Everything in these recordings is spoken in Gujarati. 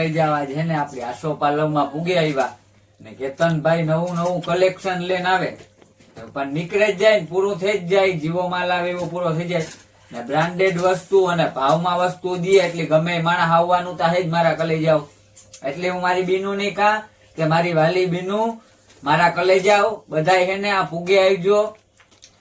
મારા જવા છે ને આપડી આસો પાર્લરમાં પૂગી આવ્યા. ને કેતનભાઈ નવું નવું કલેક્શન લઈને આવે. પણ નીકળે જ જાય પૂરું થઈ જ જાય, જીવો માલ આવે એવો પૂરો થઈ જાય. ને બ્રાન્ડેડ વસ્તુ અને ભાવમાં વસ્તુ દે એટલે ગમે માણસ આવવાનું તો જ મારા કલેજાઓ. એટલે હું મારી બીનું નહીં કા કે મારી વાલી બીનું મારા કલેજાઓ બધા હેને આ પૂગે આવજો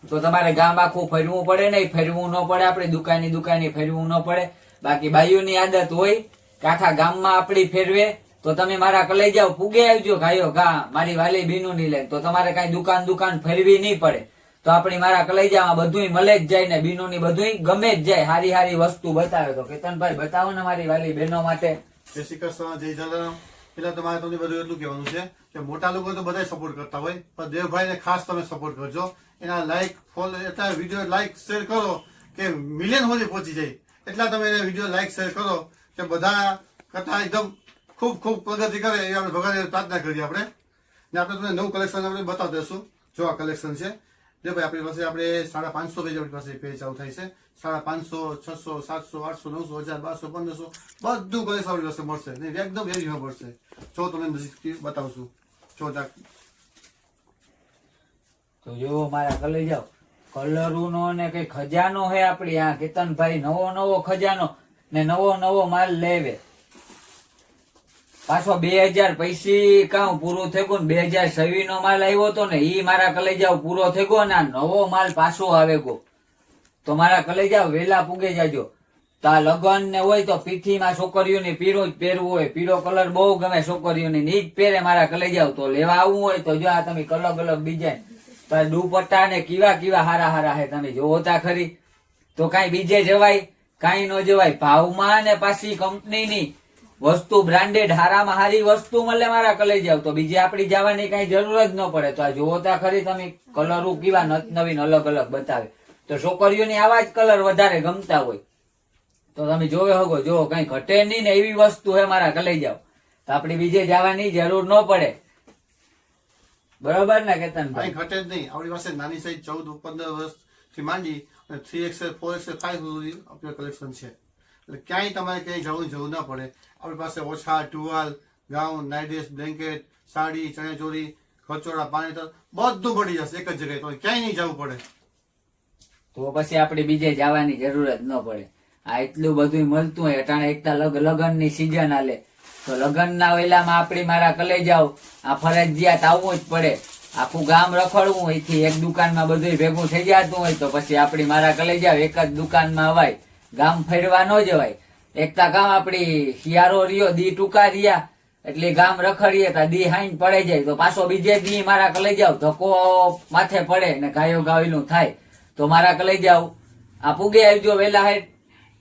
તો તમારે ગામ આખું ફેરવું પડે નહીં ફેરવું ન પડે, આપણે દુકાની દુકાની ફેરવું ન પડે. બાકી બાયુની આદત હોય કે આખા ગામમાં આપડી ફેરવે, તો તમે મારા કલાઈ જાઓ પૂગે આવજો, ગાયો, ગા, મારી વાલી બીનું નહીં લે. તો તમારે કઈ દુકાન દુકાન ફેરવી નહીં પડે. તો આપણી મારા કલેજામાં બધું મળે જ જાય ને બીનું ની બધું ગમે જ જાય. હારી હારી વસ્તુ બતાવે તો કેતનભાઈ, બતાવો ને મારી વાલી બહેનો માટે. જય શ્રી કૃષ્ણ, જય જલારામ. એટલે તમારે તમને બધું એટલું કહેવાનું છે કે મોટા લોકો તો બધા સપોર્ટ કરતા હોય, પણ દેવભાઈને ખાસ તમે સપોર્ટ કરજો. એના લાઈક ફોલો એટલા વીડિયો લાઈક શેર કરો કે મિલિયન સુધી પહોંચી જાય. એટલા તમે એને વીડિયો લાઈક શેર કરો. કે બધા કરતા એકદમ ખૂબ ખૂબ પ્રગતિ કરે એ આપણે ભગવાનને પ્રાર્થના કરીએ આપણે. ને આપણે તમને નવું કલેક્શન આપણે બતાવી દઈશું. જો આ કલેક્શન છે. જો ભાઈ આપણી પાસે આપણે સાડા પાંચસો પેજ આપણી પાસે પેજ આવું થાય છે. સાડા પાંચસો, છસો, સાતસો, આઠસો, નવસો, હજાર, બારસો, પંદરસો બધું કલેક્શન આપણી પાસે મળશે. ને એકદમ એરિયા મળશે. જો તમને નજીકથી બતાવશું. જો તો જો મારા કલે જાઓ કલરો નો ને કઈ ખજાનો હે આપડી આ કેતનભાઈ, નવો નવો ખજાનો. ને નવો નવો માલ લેવે. પાછો બે હજાર પૈસી કાઉ પૂરું થઈ ને બે હજાર છવ્વીસ નો માલ આવ્યો હતો ને ઈ મારા કલેજા પૂરો થઈ ગયો ને આ નવો માલ પાછો આવે ગયો. તો મારા કલેજા વેલા પૂગે જાજો. તો આ લગન ને હોય તો પીઠીમાં છોકરીઓને પીળો જ પહેરવું હોય. પીળો કલર બહુ ગમે છોકરીઓને. ની જ પહેરે મારા કલેજાઓ. તો લેવા આવવું હોય તો જો આ તમે અલગ અલગ ડિઝાઇન તો દુપટ્ટા ને કેવા કેવા હારા હારા હે તમે જોવો તા ખરી. તો કાંઈ બીજે જવાય? કાંઈ ન જવાય. ભાવમાં ને પાછી કંપનીની વસ્તુ બ્રાન્ડેડ હારામાં હારી વસ્તુ મળે મારા કલે જાવ તો બીજે આપડી જવાની કઈ જરૂર જ ન પડે. તો આ જોવો તા ખરી તમે કલરો કેવા નવીન અલગ અલગ બતાવે. તો છોકરીઓની આવા જ કલર વધારે ગમતા હોય. તો તમે જોવે હગો જો કઈ ઘટે નહીં ને એવી વસ્તુ હે મારા કલાઈ જાવ તો આપડી બીજે જવાની જરૂર ન પડે. બરોબર ને, કેતનભાઈ? અહીં ઘટે જ નહીં. આપણી પાસે નાની સાઈઝ ચૌદ, પંદર વર્ષથી માંડી અને three XL four XL five સુધી આપણે કલેક્શન છે. એટલે ક્યાંય તમારે ક્યાંય જવું જરૂર ના પડે. આપણી પાસે ઓછા towel, gown night blanket sari ચણિયાચોરી ખચોડા પાણી બધું મળી જશે એક જ જગ્યાએ. તો ક્યાંય નહીં જવું પડે. તો પછી આપણે બીજે જવાની જરૂર જ ન પડે. આ એટલું બધું મળતું હોય, અટાણે એકતા લગનની સિઝન હાલે. તો લગન ના વેલામાં આપણી મારા કલે જાવ આ ફરજિયાત આવવું જ પડે. આખું ગામ રખડવું હોયથી એક દુકાનમાં બધું ભેગું થઈ જતું હોય તો પછી આપણી મારા કલે જાવ એક જ દુકાનમાં અવાય. ગામ ફેરવા ન જવાય. એકતા ગામ આપણી શિયાળો રહ્યો, દી ટૂંકા રહ્યા. એટલે ગામ રખડીએ તો દી હાઈન પડે જાય. તો પાછો બીજે દી મારા કલે જાવ ધક્કો માથે પડે ને ગાયો ગાવેલું થાય. તો મારા કલે જાવ આ પૂગે આવજો વેલા હેઠ.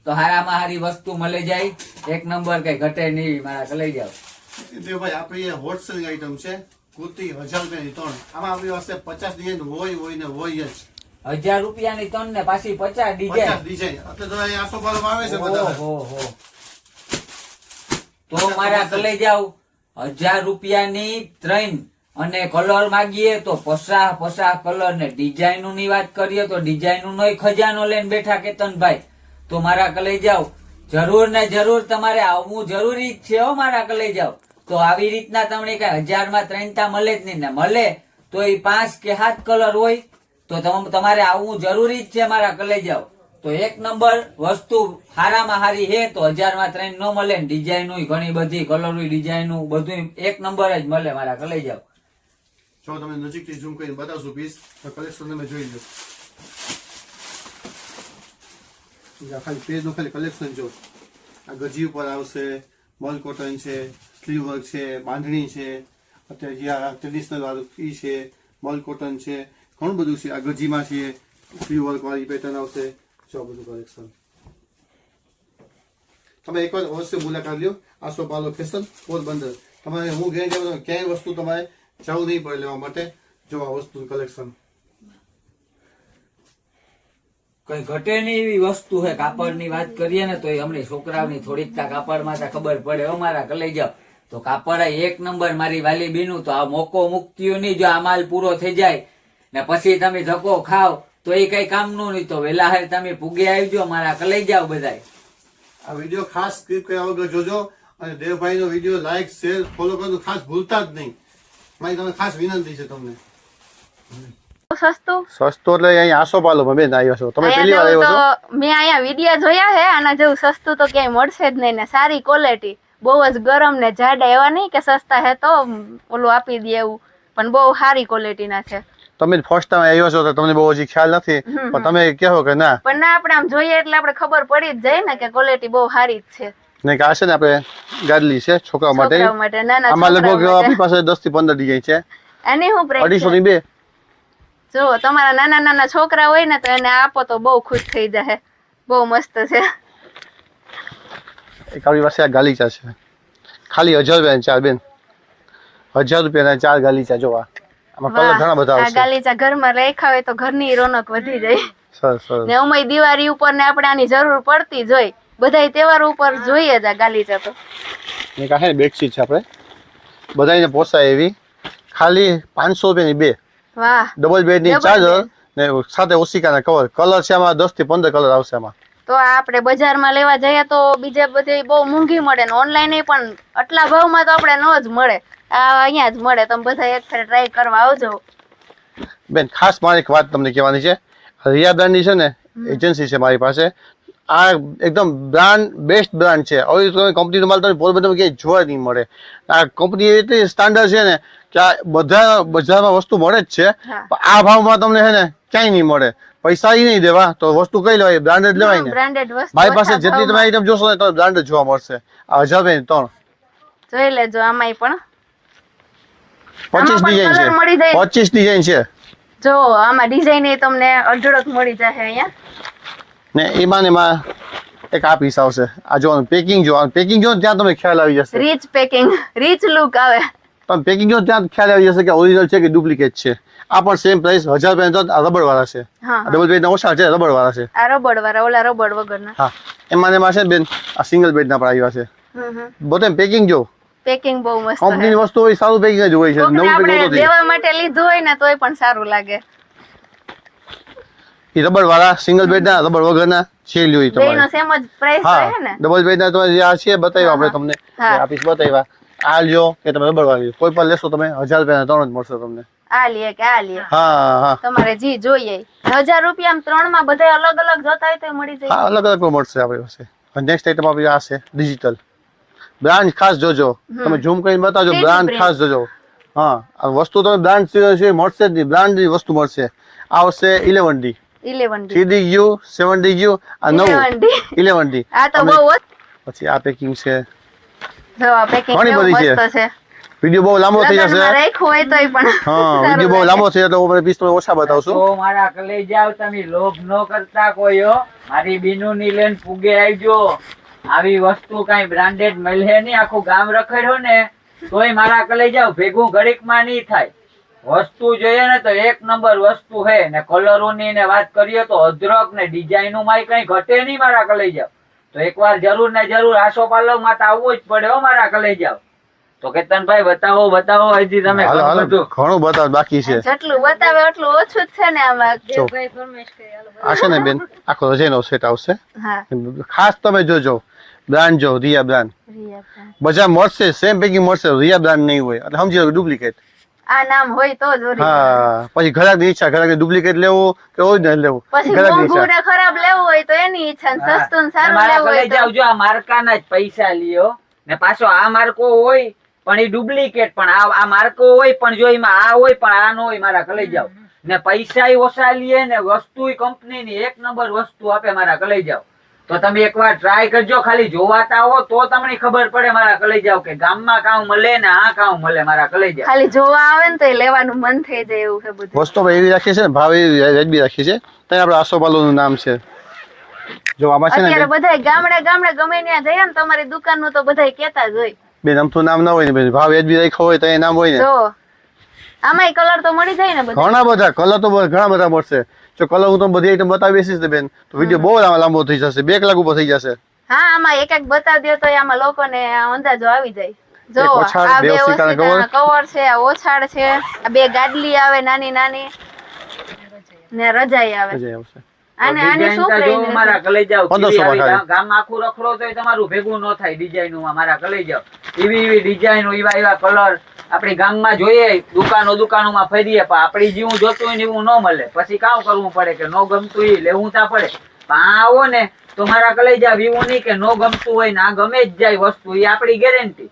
તો હારામાં હારી વસ્તુ મળી જાય. એક નંબર કઈ ઘટે નહીં મારા કલે જાવ દેવભાઈ આપણી હોલસેલ આઈટમ છે. કુર્તી હજાર રૂપિયાની ત્રણ. આમાં આપણી પાસે પચાસ ડિઝાઇન હોય હોય ને હોય જ. હજાર રૂપિયાની ત્રણ ને પાછી પચાસ ડિઝાઇન. ડિઝાઇન. તો આસો પાલો આવે છે બધા તો મારા કલે જાવ હજાર રૂપિયાની ત્રણ અને કલર માગીએ તો પસા પસા કલર ને ડિઝાઇનની વાત કરીએ તો ડિઝાઇન નો ખજાનો લઈને બેઠા કેતનભાઈ. તો મારા કલે જાવ જરૂર ને જરૂર તમારે આવવું જરૂરી છે હો મારા કલે જાવ તો આવી રીતના તમને કઈ હજારમાં ત્રણતા મળે જ નહીં ને મળે, તો એ પાંચ કે સાત કલર હોય, તો તમારે આવવું જરૂરી છે મારા કલે તો એક નંબર વસ્તુ હારામાં હારી હે તો હજારમાં ત્રણ ન મળે ને ડિઝાઇન ઘણી બધી કલર ડિઝાઇન બધું એક નંબર જ મળે મારા કલે જાવ જો તમે નજીકથી ઝૂમ કરીને બતાવશો પીસ તો કલેક્શન તમે જોઈ લો. ખાલી ખાલી પેજનું ખાલી કલેક્શન જો. આ ગજી ઉપર આવશે મલ કોટન છે સ્લીવ વર્ક છે, બાંધણી છે, અત્યારે જે આ ટ્રેડિશનલ વાળું ઈ છે મલ કોટન છે, ઘણું બધું છે. આ ગજીમાં છે વર્ક વાળી પેટર્ન આવશે. જો બધું કલેક્શન તમે એકવાર અવશ્ય મુલાકાત લ્યો. આસો પાલો ફેશન પોરબંદર. તમારે હું ગેરંટી ક્યાંય વસ્તુ તમારે જવું નહીં પડે લેવા માટે. જો આ વસ્તુ કલેક્શન કઈ ઘટે નહીં એવી વસ્તુ છે કાપડની વાત કરીએ ને તો અમને છોકરાઓની થોડીક કાપડમાં ખબર પડે. અમારા કલેજા. તો કાપડ એક નંબર મારી વાલી બીનું તો આ મોકો મુક્તિયું નહીં જો આ માલ પૂરો થઈ જાય. ને પછી તમે ધક્કો ખાવ તો એ કઈ કામનું નહીં તો વેલા હારે તમે પૂગે આવજો મારા કલાઈ જાવ બધા આ વીડિયો ખાસ સ્ક્રિપ્ટ કર્યા વગર જોજો અને દેવભાઈ નો વીડિયો લાઈક શેર ફોલો કરવાનું ખાસ ભૂલતા જ નહીં. મારી તમે ખાસ વિનંતી છે તમને. સસ્તું? સસ્તો એટલે અહીંયા આસોપાલોમાં બેન આવ્યો છો. તમે પહેલી વાર આવ્યો જેવું તો મેં અહીંયા વીડિયો જોયા છે આના જેવું સસ્તું તો ક્યાંય મળશે જ નહીં ને સારી ક્વોલિટી બહુ જ ગરમ ને જાડા એવા નહીં કે સસ્તા હે તો ઓલું આપી દે એવું. પણ બહુ સારી ક્વોલિટીના છે. તમે ફર્સ્ટ ટાઈમ આવ્યો છો તો તમને બહુ હજી ખ્યાલ નથી. પણ તમે કહો કે ના. પણ ના આપણે આમ જોઈએ એટલે આપણે ખબર પડી જ જાય ને કે ક્વોલિટી બહુ સારી જ છે. ને કે આ છે ને આપણે ગાદલી છે છોકરા માટે. આમાં લગભગ આપણી પાસે દસથી પંદર ડિઝાઇન છે. એની હું પ્રાઇસ અઢીસો છે ની બે. જો તમારા નાના નાના છોકરા હોય ને તો એને આપો તો બહુ ખુશ થઈ જાય બહુ મસ્ત છે. એક આપણી પાસે આ ગાલીચા છે. ખાલી હજાર રૂપિયા ચાર બેન. હજાર રૂપિયાના ચાર ગાલીચા જોવા આમાં કલર ઘણા બધા આવશે. ગાલીચા ઘરમાં રાખ્યા હોય તો ઘરની રોનક વધી જાય. સરસ સરસ. ને ઉમય દિવાળી ઉપર ને આપણે આની જરૂર પડતી જ હોય. બધાય તહેવાર ઉપર જોઈએ જ આ ગાલીચા તો. ને બેડશીટ છે આપણે. બધાને પોસાય એવી. ખાલી પાંચસો રૂપિયાની બે. વાહ. ડબલ બેડની ચાર્જર ને સાથે ઓસિકાના કવર કલર છે આમાં દસથી પંદર કલર આવશે આમાં. તો આપણે બજારમાં લેવા જઈએ તો બીજે બધે બહુ મોંઘી મળે ને ઓનલાઈન પણ આટલા ભાવમાં તો આપણે ન જ મળે. આ અહીંયા જ મળે. તમે બધા એક ફેર ટ્રાય કરવા આવજો. બેન ખાસ મારી એક વાત તમને કહેવાની છે. રિયાદાની છે ને એજન્સી છે મારી પાસે. આ એકદમ બ્રાન્ડ બેસ્ટ બ્રાન્ડ છે. તમે કંપનીનો માલ તમને પોરબંદરમાં ક્યાંય જોવા નહીં મળે. આ કંપની એટલી સ્ટાન્ડર્ડ છે ને બધા બજારમાં વસ્તુ મળે જ છે. આ ભાવમાં તમને છે ને ક્યાંય નહીં મળે. પૈસા એ નહીં દેવા તો વસ્તુ કઈ લેવાય? બ્રાન્ડેડ લેવાય ને? મારી પાસે જેટલી તમે. આઈટમ જોશો ને તો બ્રાન્ડેડ જોવા મળશે. આ હજાર ત્રણ. જોઈ લેજો આમાં પણ પચીસ ડિઝાઇન છે. પચીસ ડિઝાઇન છે. જો આમાં ડિઝાઇન એ તમને અઢળક મળી જશે અહીંયા. ને એમાં ને એમાં એક આ પીસ આવશે. આ જો પેકિંગ જો પેકિંગ જો ત્યાં તમને ખ્યાલ આવી જશે. રીચ પેકિંગ રીચ લુક આવે. તમે પેકિંગ જો ત્યાં ખ્યાલ આવી જશે કે ઓરિજિનલ છે કે ડુપ્લિકેટ છે. આ પણ સેમ પ્રાઇસ હજાર રૂપિયા રબડ વાળા છે. ડબલ બેડ ના ઓછા છે રબડ વાળા છે. આ રબડ વાળા ઓલા રબડ વગરના. હા. એમાં ને એમાં છે બેન આ સિંગલ બેડ ના પણ આવ્યા છે. બધે પેકિંગ જો. પેકિંગ બહુ મસ્ત કંપનીની વસ્તુ હોય સારું પેકિંગ જ હોય છે. નવું પેકિંગ હોતું માટે લીધું હોય ને તોય પણ સારું લાગે. એ રબડ વાળા સિંગલ બેડ ના રબડ વગરના છે લ્યો તમારે. બેનો સેમ જ પ્રાઇસ રહે ને? ડબલ બેડ ના તો જે આ છે બતાવ્યા આપણે તમને. આપીશ આ પીસ બતાવ્યા. આ લ્યો કે તમે રબડ વાળી કોઈ પણ લેશો તમે હજાર રૂપિયા ત્રણ જ મળશે તમને. આ લે કે આ લે. હા હા. તમારે જી જોઈએ. હજાર રૂપિયા ત્રણમાં બધા અલગ અલગ જોતા હોય તો મળી જાય. હા અલગ અલગ મળશે આપણી પાસે. નેક્સ્ટ આઈટમ આપણી આ છે ડિજિટલ બ્રાન્ડ ખાસ જોજો. તમે ઝૂમ કરીને બતાવજો બ્રાન્ડ ખાસ જોજો. હા આ વસ્તુ તમે બ્રાન્ડ છે મળશે જ નહીં. બ્રાન્ડની વસ્તુ મળશે. આ આવશે eleven D eleven three D ગયું સેવન ડી ગયું આ નવું. ઇલેવન ડી આ તો બહુ પછી આ પેકિંગ છે. ઘણી બધી છે. મસ્ત બહુ લાંબો થઈ જશે. રાખ્યું હોય તોય પણ હા સારું બહુ લાંબો થઈ તો હું પીસ તમે ઓછા બતાવશું. તો મારા કલે જાવ તમે લોભ ન કરતા કોઈ મારી બીનુ ની લેન પૂગે આવજો. આવી વસ્તુ કઈ બ્રાન્ડેડ મળે નહીં આખું ગામ રખડ્યો ને તોય મારા કલે જાવ ભેગું ઘડીકમાં નહીં થાય. વસ્તુ જોઈએ ને તો એક નંબર વસ્તુ હે ને કલરોની ને વાત કરીએ તો અદરક ને ડિઝાઇનમાં કઈ ઘટે નહીં મારા કલે જાવ તો એકવાર જરૂર ને જરૂર આસો પાલવમાં તો આવવું જ પડે હો મારા કલેજા તો કેતનભાઈ બતાવો બતાવો હજી તમે ઘણું બતાવો બાકી છે. જેટલું બતાવે એટલું ઓછું જ છે ને આમાં. જો. આ છે ને બેન આખો રજેનો સેટ આવશે. ખાસ તમે જોજો બ્રાન્ડ જો રિયા બ્રાન્ડ. બજાર મળશે સેમ પેકિંગ મળશે રિયા બ્રાન્ડ નહીં હોય. એટલે સમજી લો ડુપ્લિકેટ. આ નામ હોય તો જ હા પછી ઘરાકની ઈચ્છા ઘરાક ડુપ્લિકેટ લેવું કે ઓરિજિનલ લેવું? પછી મોંઘું ને ખરાબ લેવું હોય તો એની ઈચ્છા ને સસ્તું ને સારું લેવું હોય જાવ તો. જો આ માર્કાના જ પૈસા લ્યો. ને પાછો આ માર્કો હોય પણ એ ડુપ્લિકેટ પણ આ આ માર્કો હોય પણ જો એમાં આ હોય પણ આ નો હોય મારા કલે જાવ ને પૈસા ઓછા લે ને વસ્તુ કંપની ની એક નંબર વસ્તુ આપે મારા કલાઈ જાવ તો તમે એકવાર ટ્રાય કરજો ખાલી જોવાતા હો તો તમને ખબર પડે મારા કલે જાવ કે ગામમાં કામ મળે ને આ કામ મળે મારા કલેજા. ખાલી જોવા આવે ને તો એ લેવાનું મન થઈ જાય એવું છે બધું. વસ્તુ એવી રાખી છે ને ભાવ એવી રેજબી રાખી છે. ત્યાં આપણે આસોપાલુનું નામ છે. જો આમાં છે અત્યારે બધા ગામડે ગામડે ગમે ત્યાં જઈએ ને તમારી દુકાનનું તો બધા કેતા જ હોય. બેન તો નામ ના હોય ને ભાવ એજબી રાખ્યો હોય તો એ નામ હોય ને. જો આમાંય કલર તો મળી જાય ને બધા. ઘણા બધા કલર તો ઘણા બધા મળશે. જો કલર હું તમને બધી આઈટમ બતાવી બેસીશ ને બેન તો વીડિયો બહુ લાંબો થઈ જશે. બે કલાક ઉપર થઈ જશે. હા આમાં એક એક બતાવી દો તો આમાં લોકોને અંદાજો આવી જાય. જો આ બે કવર છે આ ઓછાડ છે આ બે ગાડલી આવે નાની નાની. ને રજાઈ આવે. આવશે. આને શું પ્રાઇસ મારા કલે જાવ પંદરસો માં ખાલી. ગામ આખું રખડો તો તમારું ભેગું ન થાય ડિઝાઇનમાં મારા કલે જાવ એવી એવી ડિઝાઇન એવા એવા કલર આપણી ગામમાં જોઈએ દુકાનો દુકાનોમાં ફરીએ પણ આપણી જેવું જોતું હોય ને એવું ન મળે. પછી કામ કરવું પડે કે ન ગમતું એ લેવું તા પડે. પણ આવો ને તો મારા કલે જાવ એવું નહીં કે ન ગમતું હોય ને આ ગમે જ જાય વસ્તુ એ આપણી ગેરંટી.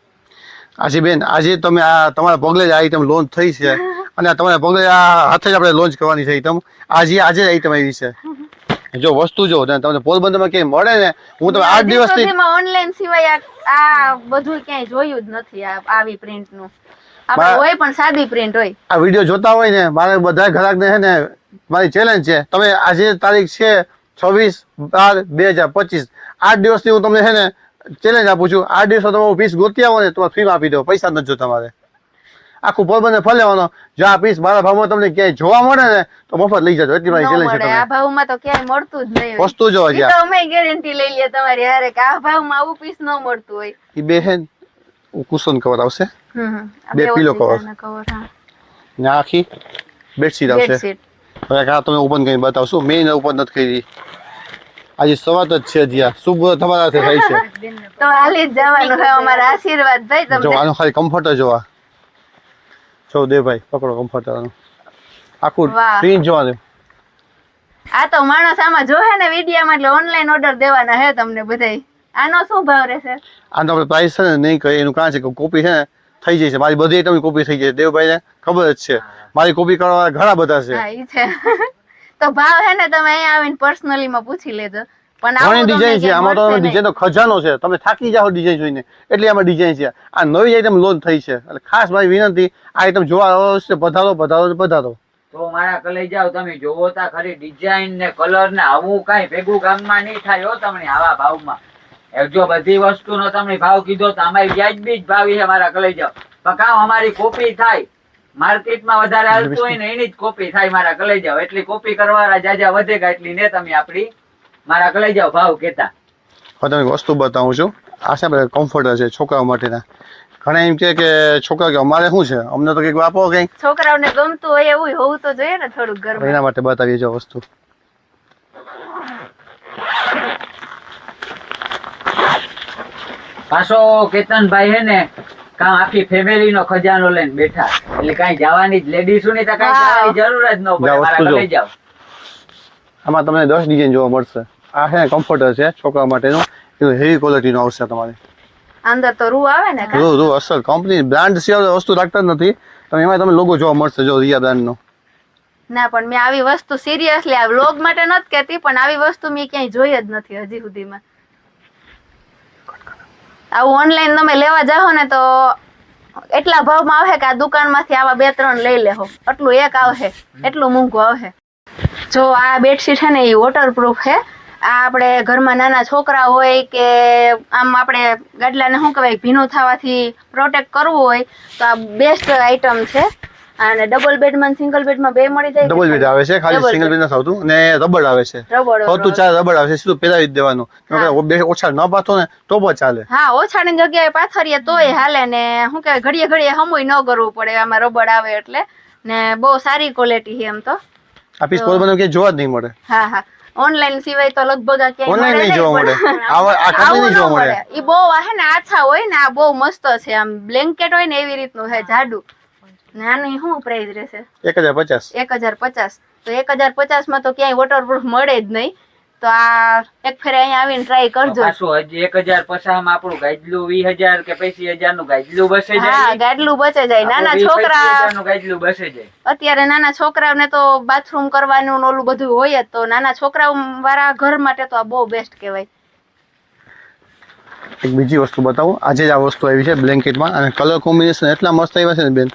આજી બેન આજે તમે આ તમારા પગલે જ આઈટમ લોન્ચ થઈ છે. અને તમારા પગલે આ હાથે જ આપણે લોન્ચ કરવાની છે આઈટમ આજે આજે જ આઈટમ આવી છે. જો વસ્તુ જો તમને પોરબંદરમાં ક્યાંય મળે ને હું તમે આઠ દિવસથી ઓનલાઈન સિવાય આ આ બધું ક્યાંય જોયું જ નથી આવી પ્રિન્ટનું. આપણે હોય પણ સાદી પ્રિન્ટ હોય. આ વીડિયો જોતા હોય ને મારે બધા ગ્રાહકને છે ને મારી ચેલેન્જ છે. તમે આજે તારીખ છે છવ્વીસ બાર બે હજાર પચીસ. આઠ દિવસની હું તમને છે ને ચેલેન્જ આપું છું. આઠ દિવસમાં તમે પીસ ગોતી આવો ને તો ફીમ આપી દો. પૈસા નથી જો તમારે આખું પોરબંદર ફરી લેવાનો. જો આ પીસ મારા ભાવમાં તમને ક્યાંય જોવા મળે ને તો મફત લઈ જજો. એટલી મારી ચેલેન્જ છે આ ભાવમાં તો ક્યાંય મળતું જ નહીં વસ્તુ જો હજી તો અમે ગેરંટી લઈ લે તમારી હારે કે આ ભાવમાં આવું પીસ ન મળતું હોય. એ બેહેન કુશન કવર આવશે. બે પીલો હા. ને આખી બેડશીટ આવશે. હવે આ તમે ઓપન કરીને બતાવશું? મેં ઓપન નથી કરી. આજે સવાત જ છે જ્યાં. શુભ તમારા થાય છે. તો હાલી જવાનું હોય અમારા આશીર્વાદ ભાઈ જો તમને આનું ખાલી જ જોવા જો દે ભાઈ પકડો કમ્ફર્ટ આનું. આખું. પ્રિન્ટ જોવાનું. આ તો માણસ આમાં જોહે ને વિડીયામાં એટલે ઓનલાઈન ઓર્ડર દેવાના હે તમને બધાય. આનો શું ભાવ રહેશે? આનો આપણે પ્રાઇસ છે ને નહીં કહે એનું કારણ છે કે કોપી છે ને થઈ જાય છે. મારી બધી આઈટમની કોપી થઈ જાય છે. દેવભાઈને ખબર જ છે. મારી કોપી કરવા ઘણા બધા છે. હા ઈ છે. તો ભાવ હે ને તમે અહીંયા આવીને પર્સનલી માં પૂછી લેજો. પણ ઘણી ડિઝાઇન છે. આમાં તો મળશે ખજાનો છે. તમે થાકી જાઓ ડિઝાઇન જોઈને. એટલે આમાં ડિઝાઇન છે. આ નવી આઈટમ લોન્ચ થઈ છે. એટલે ખાસ મારી વિનંતી આ આઈટમ જોવા અવશ્ય પધારો પધારો પધારો. તો મારા કલે જાવ તમે જોવો તા ખરી ડિઝાઇન ને કલર ને આવું કાંઈ ભેગું ગામમાં નહીં થાય હો તમને આવા ભાવમાં. જો બધી વસ્તુનો તમે ભાવ કીધો તો અમારી વ્યાજબી જ ભાવી છે મારા કલાઈ જાવ પણ કામ અમારી કોપી થાય? માર્કેટમાં વધારે હાલતું હોય ને એની જ કોપી થાય મારા કલાઈ જાવ એટલી કોપી કરવાના જાજા વધેગા એટલી ને તમે આપણી મારા કલાઈ જાવ ભાવ કેતા હું તમે વસ્તુ બતાવું છું. આ છે કમ્ફર્ટર છે છોકરાઓ માટેના. ઘણા એમ કે કે છોકરા કે અમારે શું છે? અમને તો કંઈક આપો કંઈક છોકરાઓને ગમતું હોય એવું હોવું તો જોઈએ ને થોડુંક ઘરમાં એના માટે બતાવીએ જો વસ્તુ. પાછો કેતનભાઈ હે ને કામ આખી ફેમિલી નો ખજાનો લઈને બેઠા. એટલે કઈ જવાની લેડીઝની તો કઈ જરૂર જ ન પડે. મારા લઈ જાવ આમાં તમને દસ ડિઝાઇન જોવા મળશે. આ છે ને કમ્ફર્ટર છે છોકરા માટેનું. એનું હેવી ક્વોલિટીનું આવશે તમારે. અંદર તો રૂ આવે ને કાં? રૂ રૂ અસલ. કંપની બ્રાન્ડ સિવાય વસ્તુ રાખતા જ નથી. તમે એમાં તમે લોગો જોવા મળશે જો રિયા બ્રાન્ડનો ના. પણ મેં આવી વસ્તુ સિરિયસલી આ વ્લોગ માટે નથી કહેતી પણ આવી વસ્તુ મેં ક્યાંય જોઈ જ નથી હજી સુધીમાં. આવું ઓનલાઈન તમે લેવા જાઓ ને તો એટલા ભાવમાં આવે કે આ દુકાનમાંથી આવા બે ત્રણ લઈ લેહો. આટલું એક આવશે એટલું મોંઘું આવશે જો આ બેડશીટ છે ને એ વોટરપ્રૂફ છે આ આપણે ઘરમાં નાના છોકરા હોય કે આમ આપણે ગાડલાને શું કહેવાય, ભીનું થવાથી પ્રોટેક્ટ કરવું હોય, તો આ બેસ્ટ આઈટમ છે. અને ડબલ બેડમાં સિંગલ બેડમાં બે મળી જાય ડબલ બેડ આવે છે ખાલી સિંગલ બેડ નથી આવતું ને રબડ આવે છે. હોતું ચાર રબડ આવે છે સીધું પહેરાવી જ દેવાનું. બે ઓછા ન પાથો ને તો પણ ચાલે. હા ઓછાની જગ્યાએ પાથરીએ તોય હાલે ને શું કે ઘડીએ ઘડીએ હમુય ન કરવું પડે આમાં રબડ આવે એટલે. ને બહુ સારી ક્વોલિટી છે એમ તો. આ પીસ પોરબંદર કે જોવા જ નહીં મળે. હા હા. ઓનલાઈન સિવાય તો લગભગ આ ક્યાંય ઓનલાઈન નહીં જોવા મળે. આ આવું નહીં જોવા મળે. મળે. ઈ બહુ આ હે ને આછા હોય ને આ બહુ મસ્ત છે. આમ બ્લેન્કેટ હોય ને એવી રીતનું છે જાડું. ને આની શું પ્રાઇસ રહેશે? એક હજાર પચાસ. એક હજાર પચાસ. તો એક હજાર પચાસમાં તો ક્યાંય વોટરપ્રૂફ મળે જ નહીં. તો આ એક ફેરે અહીંયા આવીને ટ્રાય કરજો. પાછું એક હજાર પચાસમાં આપણું ગાજલું વીસ હજાર કે પૈસી હજારનું ગાજલું બસે હા જાય ગાડલું બચે જાય નાના પચીસ છોકરા ગાજલું બસે જાય. અત્યારે નાના છોકરાઓને તો બાથરૂમ કરવાનું ઓલું બધું હોય જ. તો નાના છોકરાઓ વાળા ઘર માટે તો આ બહુ બેસ્ટ કહેવાય. એક બીજી વસ્તુ બતાવું. આજે જ આ વસ્તુ આવી છે બ્લેન્કેટમાં અને કલર કોમ્બિનેશન એટલા મસ્ત આવ્યા છે ને બેન.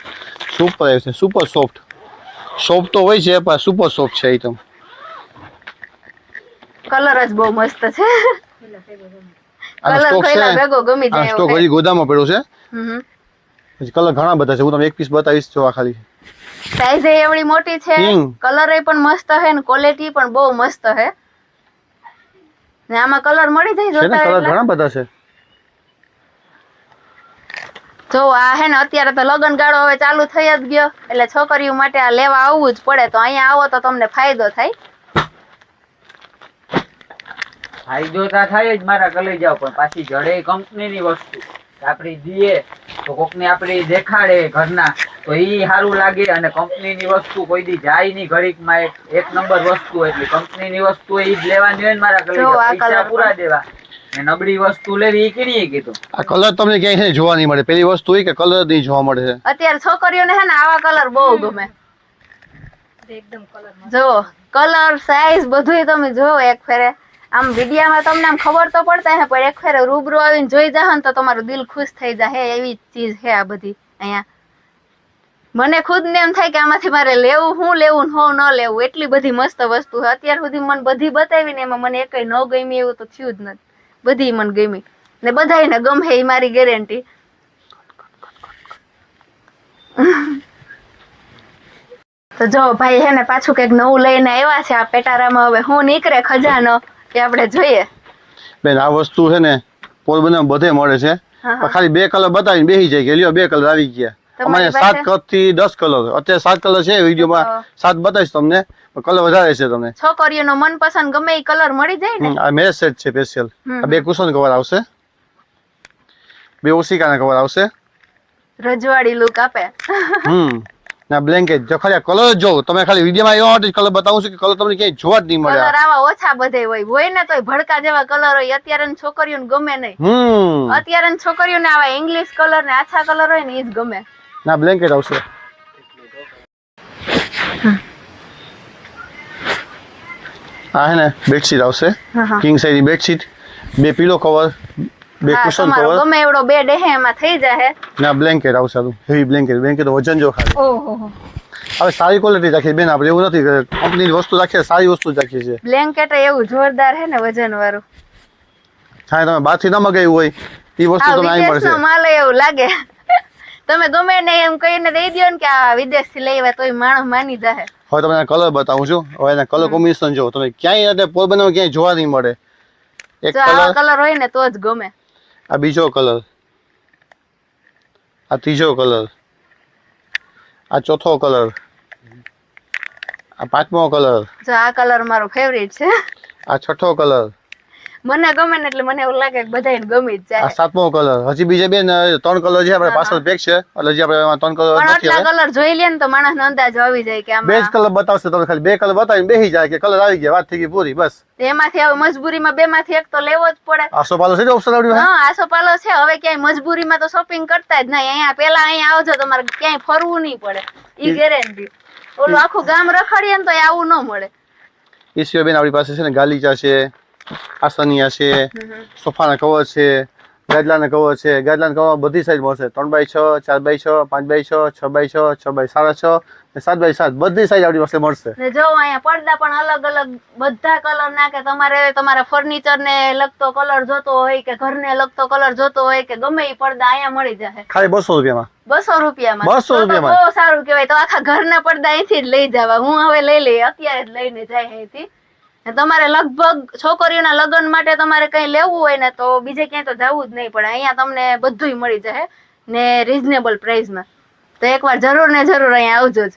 સુપર આવ્યું છે સુપર સોફ્ટ સોફ્ટ તો હોય છે પણ સુપર સોફ્ટ છે આઈટમ કલર જ બહુ મસ્ત છે. સ્ટોક સ્ટોક હજી ગોદામાં પડ્યો છે. પછી કલર ઘણા બધા છે. હું તમને એક પીસ બતાવીશ જોવા ખાલી. સાઈઝ એ એવડી મોટી છે. કલર એ પણ મસ્ત છે ને ક્વોલિટી પણ બહુ મસ્ત છે ને આમાં કલર મળી જાય જોતા કલર ઘણા બધા છે. જો આ હે ને અત્યારે તો લગ્ન ગાળો હવે ચાલુ થઈ જ ગયો. એટલે છોકરીઓ માટે આ લેવા આવવું જ પડે. તો અહીંયા આવો તો તમને ફાયદો થાય. ફાયદો તો થાય જ મારા કલેજાઓ પણ પાછી જડે કંપનીની વસ્તુ. આપણી દીએ તો કોકને આપડી દેખાડે ઘરના તો ઈ સારું લાગે અને કંપનીની વસ્તુ કોઈ દી જાય નહીં ઘડીકમાં એક એક નંબર વસ્તુ એટલે કંપનીની વસ્તુ એ જ લેવાની હોય ને મારા colour પૂરા દેવા. નબળી વસ્તુ લેવી ઈ કેની કીધું? આ કલર તમને ક્યાંય છે ને જોવા નહીં મળે. પેલી વસ્તુ હોય કે કલર નહીં જોવા મળે છે. અત્યારે છોકરીઓને છે ને આવા કલર બહુ ગમે. જો કલર સાઈઝ બધુંય તમે જોવો એક ફેરે. આમ વિડીયામાં તમને આમ ખબર તો પડતા હે પણ એક ફેરે રૂબરૂ આવીને જોઈ જાહ ને તો તમારું દિલ ખુશ થઈ જાય એવી ચીજ છે આ બધી અહીંયા. મને ખુદ ને એમ થાય કે આમાંથી મારે લેવું હું લેવું ને હું ન લેવું. એટલી બધી મસ્ત વસ્તુ અત્યાર સુધી મને બધી બતાવી ને એમાં મને એકઈ ન ગમી એવું તો થયું જ નથી. બધી મને ગમી. ને બધાયને ગમે એ મારી ગેરંટી તો જો ભાઈ હે ને પાછું કંઈક નવું લઈને આવ્યા છે આ પેટારામાં. હવે હું નીકળે ખજાનો એ આપણે જોઈએ. બેન આ વસ્તુ છે ને પોરબંદર બધે મળે છે. હા, ખાલી બે કલર બતાવીને બેસી જાય કે લ્યો બે કલર આવી ગયા. અમારે સાત કલરથી દસ કલર. અત્યારે સાત કલર છે વિડીયોમાં. સાત બતાવીશ તમને કલર વધારે છે તમને. છોકરીઓનો મનપસંદ ગમે એ કલર મળી જાય ને? આ મેરેજ સેટ છે સ્પેશિયલ આ બે કુશન કવર આવશે. બે ઓસિકાના કવર આવશે. રજવાડી લુક આપે. હમ ના બ્લેન્કેટ જો ખાલી કલર જો તમે ખાલી વિડીયોમાં એવા માટે કલર બતાવું છું કે કલર તમને ક્યાંય જોવા જ નહીં મળે. કલર આવા ઓછા બધે હોય. હોય ને તોય ભડકા જેવા કલર હોય અત્યારે છોકરીઓને ગમે નહીં. હમ. અત્યારે છોકરીઓને આવા ઇંગ્લિશ કલર ને આછા કલર હોય ને એ જ ગમે. ના બ્લેન્કેટ આવશે. આ હે ને બેડશીટ આવશે. કિંગ સાઈઝની બેડશીટ બે પીલો કવર બે કુશન કવર ગમે એવડો બેડ હે એમાં થઈ જાય ના બ્લેન્કેટ આવશે આનું. હેવી બ્લેન્કેટ બ્લેન્કેટ વજન જો ખાલી. ઓહો હવે સારી ક્વોલિટી રાખી બેન આપણે એવું નથી કંપનીની વસ્તુ રાખીએ સારી વસ્તુ જ રાખીએ છીએ. બ્લેન્કેટ એવું જોરદાર હે ને વજન વાળું હા તમે બહારથી ન મગાવ્યું હોય એ વસ્તુ તમને અહીં મળશે. માલ એવું લાગે. તમે ગમે ને એમ કહીને દઈ દો ને કે આ વિદેશથી લઈ આવ્યા તોય માણસ માની જાય હવે તમને કલર બતાવું છું. હવે એના કલર કોમ્બિનેશન જો તમે ક્યાંય એટલે પોરબંદરમાં ક્યાંય જોવા નહીં મળે. એક કલર કલર હોય ને તો જ ગમે. આ બીજો કલર આ ત્રીજો કલર આ ચોથો કલર આ પાંચમો કલર જો આ કલર મારો ફેવરિટ છે. આ છઠ્ઠો કલર મને ગમે ને એટલે મને એવું લાગે કે બધાને ગમી જ આ સાતમો કલર હજી બીજા બે ત્રણ કલર છે આપણે પાછળ પેક છે. એટલે હજી આપણે એમાં ત્રણ કલર નથી આટલા કલર જોઈ લે ને તો માણસનો અંદાજ આવી જાય કે બે જ કલર બતાવશે તમે ખાલી. બે કલર બતાવીને બેસી જાય કે કલર આવી ગયા વાત થઈ ગઈ પૂરી બસ. એમાંથી હવે મજબૂરીમાં બે માંથી એક તો લેવો જ પડે. આસો પાલો છે ઓપ્શન આવડ્યું હા? આસો પાલો છે. હવે ક્યાંય મજબૂરીમાં તો શોપિંગ કરતા જ નહીં. અહીંયા પેલા અહીંયા આવજો તમારે ક્યાંય ફરવું નહીં પડે. ઈ ગેરંટી ઓલું આખું ગામ રખડીએ ને તો આવું ન મળે. એ બેન આપણી પાસે છે ને ગાલીચા છે આસનિયા છે સોફાના કવર છે ગાદલાના કવર છે ગાદલાના કવર બધી સાઈઝ મળશે. ત્રણ બાય છ ચાર બાય છ પાંચ બાય છ છ બાય છ છ બાય સાડા છ ને સાત બાય સાત. બધી સાઈઝ આપણી પાસે મળશે. જો અહીંયા પડદા પણ અલગ અલગ બધા કલર ના કે તમારે તમારા ફર્નિચર ને લગતો કલર જોતો હોય કે ઘરને લગતો કલર જોતો હોય કે ગમે એ પડદા અહીંયા મળી જશે ખાલી બસો રૂપિયામાં. બસો રૂપિયામાં. 200 તો તો રૂપિયામાં? બહુ સારું કહેવાય. તો આખા ઘરના પડદા અહીંથી જ લઈ જવા. હું હવે લઈ લઈ અત્યારે જ લઈને જાય અહીંથી. ને તમારે લગભગ છોકરીઓના લગ્ન માટે તમારે કંઈ લેવું હોય ને તો બીજે ક્યાંય તો જવું જ નહીં પડે. અહીંયા તમને બધુંય મળી જાય ને રિઝનેબલ પ્રાઇસમાં તો એકવાર જરૂર ને જરૂર અહીંયા આવજો જ.